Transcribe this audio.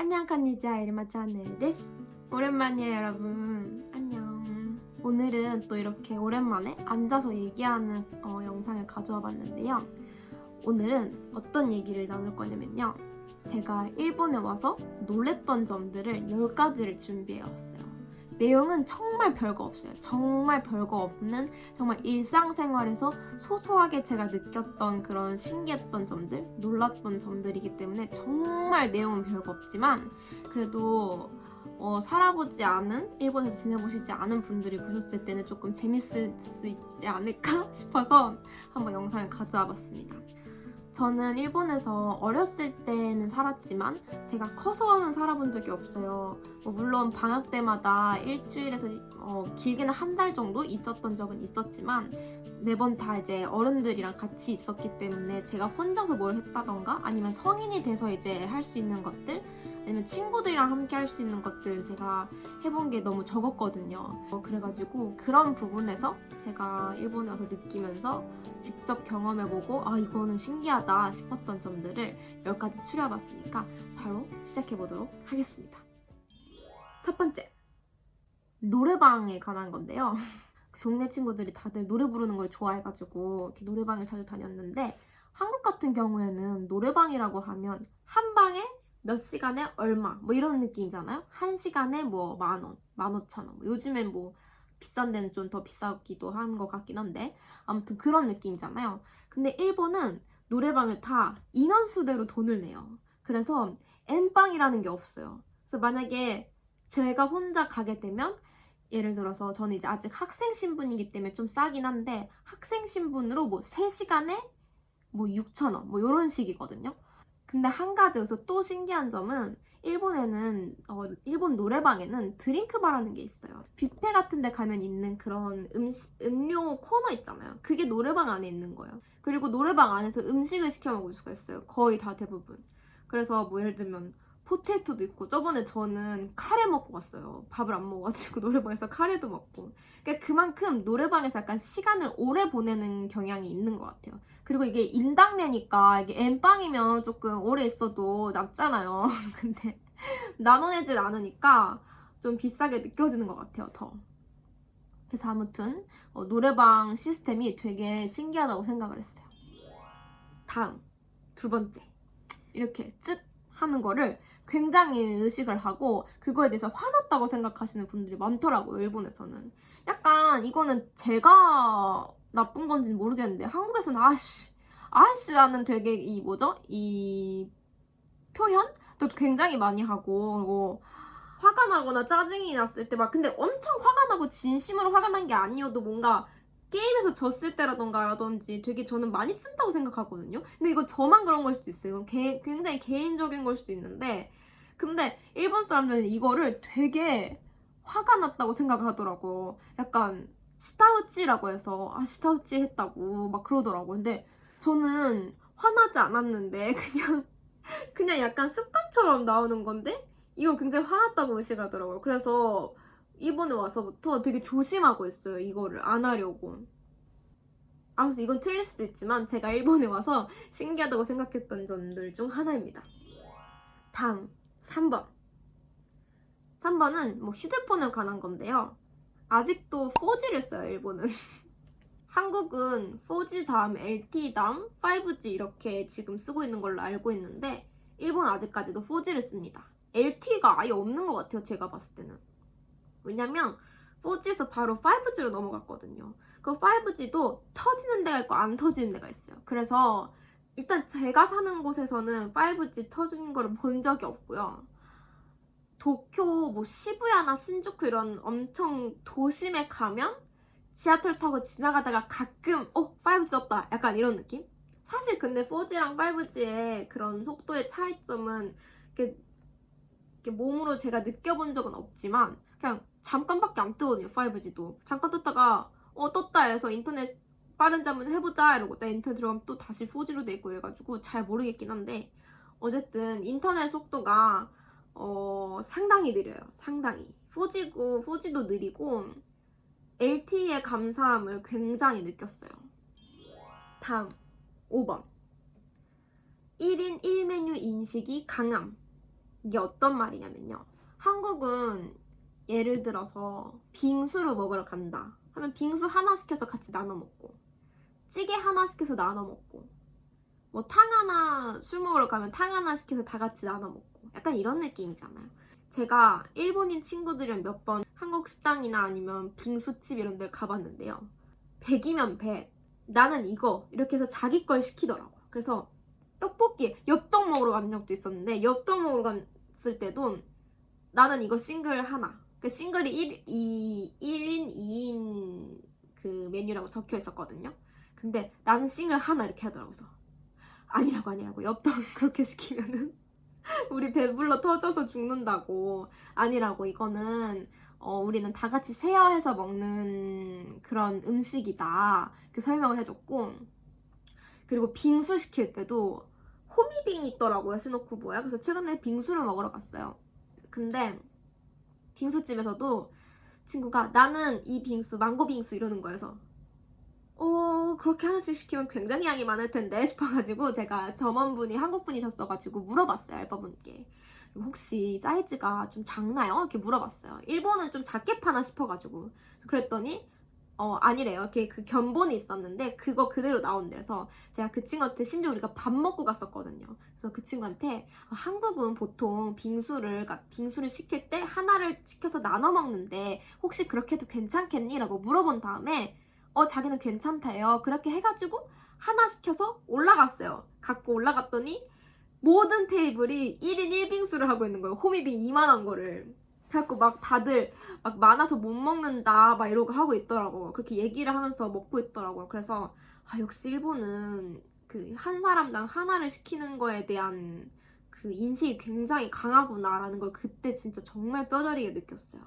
안녕 건니지와 이르마 짠네르 데스. 오랜만이에요 여러분. 안녕. 오늘은 또 이렇게 오랜만에 앉아서 얘기하는 어, 영상을 가져와 봤는데요. 오늘은 어떤 얘기를 나눌 거냐면요. 제가 일본에 와서 놀랬던 점들을 10가지를 준비해 왔어요 내용은 정말 별거 없어요 정말 별거 없는 정말 일상생활에서 소소하게 제가 느꼈던 그런 신기했던 점들, 놀랐던 점들이기 때문에 정말 내용은 별거 없지만 그래도 어, 살아보지 않은 일본에서 지내보시지 않은 분들이 보셨을 때는 조금 재밌을 수 있지 않을까 싶어서 한번 영상을 가져와 봤습니다. 저는 일본에서 어렸을 때는 살았지만 제가 커서는 살아본 적이 없어요. 뭐 물론 방학 때마다 일주일에서 어, 길게는 한 달 정도 있었던 적은 있었지만 매번 다 이제 어른들이랑 같이 있었기 때문에 제가 혼자서 뭘 했다던가 아니면 성인이 돼서 이제 할 수 있는 것들 아니면 친구들이랑 함께 할 수 있는 것들은 제가 해본 게 너무 적었거든요. 어, 그래가지고 그런 부분에서 제가 일본에 와서 느끼면서 직접 경험해보고 아 이거는 신기하다 싶었던 점들을 10가지 추려봤으니까 바로 시작해보도록 하겠습니다. 첫 번째 노래방에 관한 건데요. 동네 친구들이 다들 노래 부르는 걸 좋아해가지고 노래방을 자주 다녔는데 한국 같은 경우에는 노래방이라고 하면 한 방에 몇 시간에 얼마 뭐 이런 느낌이잖아요. 한 시간에 뭐 만 원, 만 오천 원. 뭐 요즘엔 뭐 비싼 데는 좀 더 비싸기도 한 것 같긴 한데 아무튼 그런 느낌이잖아요. 근데 일본은 노래방을 다 인원수대로 돈을 내요. 그래서 N방이라는 게 없어요. 그래서 만약에 제가 혼자 가게 되면 예를 들어서 저는 이제 아직 학생 신분이기 때문에 좀 싸긴 한데 학생 신분으로 뭐 3시간에 뭐 6,000원 뭐 이런 식이거든요. 근데 한 가지 여기서 또 신기한 점은 일본에는 어, 일본 노래방에는 드링크 바라는 게 있어요. 뷔페 같은 데 가면 있는 그런 음식, 음료 코너 있잖아요. 그게 노래방 안에 있는 거예요. 그리고 노래방 안에서 음식을 시켜 먹을 수가 있어요. 거의 다 대부분. 그래서 뭐 예를 들면 포테이토도 있고 저번에 저는 카레 먹고 갔어요. 밥을 안 먹어가지고 노래방에서 카레도 먹고. 그러니까 그만큼 노래방에서 약간 시간을 오래 보내는 경향이 있는 것 같아요. 그리고 이게 인당 내니까 이게 엠빵이면 조금 오래 있어도 낫잖아요. 근데 나눠내질 않으니까 좀 비싸게 느껴지는 것 같아요. 더. 그래서 아무튼 어, 노래방 시스템이 되게 신기하다고 생각을 했어요. 다음 두 번째 이렇게 쯧 하는 거를 굉장히 의식을 하고 그거에 대해서 화났다고 생각하시는 분들이 많더라고요 일본에서는. 약간 이거는 제가 나쁜 건지 는 모르겠는데 한국에서는 아씨 아씨라는 되게 이 뭐죠? 이 표현도 굉장히 많이 하고 그리고 화가 나거나 짜증이 났을 때 막 근데 엄청 화가 나고 진심으로 화가 난 게 아니어도 뭔가 게임에서 졌을 때라던가라든지 되게 저는 많이 쓴다고 생각하거든요. 근데 이거 저만 그런 걸 수도 있어요. 개- 굉장히 개인적인 걸 수도 있는데 근데 일본 사람들은 이거를 되게 화가 났다고 생각을 하더라고. 약간 시타우치라고 해서 아 시타우치 했다고 막 그러더라고. 근데 저는 화나지 않았는데 그냥 그냥 약간 습관처럼 나오는 건데 이걸 굉장히 화났다고 의식을 하더라고요. 그래서 일본에 와서부터 되게 조심하고 있어요. 이거를 안 하려고. 아무튼 이건 틀릴 수도 있지만 제가 일본에 와서 신기하다고 생각했던 점들 중 하나입니다. 다음 3번. 3번은 뭐 휴대폰에 관한 건데요. 아직도 4G를 써요, 일본은. 한국은 4G 다음 LTE 다음 5G 이렇게 지금 쓰고 있는 걸로 알고 있는데 일본은 아직까지도 4G를 씁니다. LTE가 아예 없는 것 같아요, 제가 봤을 때는. 왜냐면 4G에서 바로 5G로 넘어갔거든요. 그 5G도 터지는 데가 있고 안 터지는 데가 있어요. 그래서 일단 제가 사는 곳에서는 5G 터지는 거를 본 적이 없고요. 도쿄, 뭐 시부야나 신주쿠 이런 엄청 도심에 가면 지하철 타고 지나가다가 가끔 어 5G 썼다 약간 이런 느낌? 사실 근데 4G랑 5G의 그런 속도의 차이점은 이렇게, 이렇게 몸으로 제가 느껴본 적은 없지만 그냥 잠깐밖에 안 뜨거든요 5G도. 잠깐 떴다가 어 떴다 해서 인터넷 빠른지 한번 해보자 이러고 나 인터넷 들어가면 또 다시 4G로 돼 있고 이래가지고 잘 모르겠긴 한데 어쨌든 인터넷 속도가 어 상당히 느려요 상당히. 4G고 4G도 느리고 LTE의 감사함을 굉장히 느꼈어요. 다음 5번. 1인 1메뉴 인식이 강함. 이게 어떤 말이냐면요. 한국은 예를 들어서 빙수를 먹으러 간다. 하면 빙수 하나 시켜서 같이 나눠 먹고, 찌개 하나 시켜서 나눠 먹고, 뭐 탕 하나 술 먹으러 가면 탕 하나 시켜서 다 같이 나눠 먹고, 약간 이런 느낌이잖아요. 제가 일본인 친구들이랑 몇 번 한국 식당이나 아니면 빙수집 이런 데 가봤는데요. 100이면 100. 나는 이거. 이렇게 해서 자기 걸 시키더라고요. 그래서 떡볶이, 엽떡 먹으러 간 적도 있었는데, 엽떡 먹으러 갔을 때도 나는 이거 싱글 하나. 그 싱글이 1, 2, 1인, 2인 그 메뉴라고 적혀 있었거든요. 근데 나는 싱글 하나 이렇게 하더라고요. 아니라고 아니라고. 엽떡 그렇게 시키면은 우리 배불러 터져서 죽는다고. 아니라고. 이거는 어, 우리는 다 같이 쉐어해서 먹는 그런 음식이다. 이렇게 설명을 해줬고. 그리고 빙수 시킬 때도 호미빙이 있더라고요. 스노쿠보야. 그래서 최근에 빙수를 먹으러 갔어요. 근데 빙수집에서도 친구가 나는 이 빙수, 망고 빙수 이러는 거여서 어, 그렇게 하나씩 시키면 굉장히 양이 많을 텐데 싶어가지고 제가 점원분이 한국분이셨어가지고 물어봤어요, 알바분께. 혹시 사이즈가 좀 작나요? 이렇게 물어봤어요. 일본은 좀 작게 파나 싶어가지고. 그랬더니 어, 아니래요. 이렇게 그 견본이 있었는데 그거 그대로 나온대서 제가 그 친구한테 심지어 우리가 밥 먹고 갔었거든요. 그래서 그 친구한테 아, 한국은 보통 빙수를 그러니까 빙수를 시킬 때 하나를 시켜서 나눠 먹는데 혹시 그렇게 해도 괜찮겠니? 라고 물어본 다음에 어 자기는 괜찮대요. 그렇게 해가지고 하나 시켜서 올라갔어요. 갖고 올라갔더니 모든 테이블이 1인 1빙수를 하고 있는 거예요. 호미빙 이만한 거를. 그래갖고 막 다들 막 많아서 못 먹는다 막 이러고 하고 있더라고. 그렇게 얘기를 하면서 먹고 있더라고요. 그래서 아 역시 일본은 그 한 사람당 하나를 시키는 거에 대한 그 인식이 굉장히 강하구나라는 걸 그때 진짜 정말 뼈저리게 느꼈어요.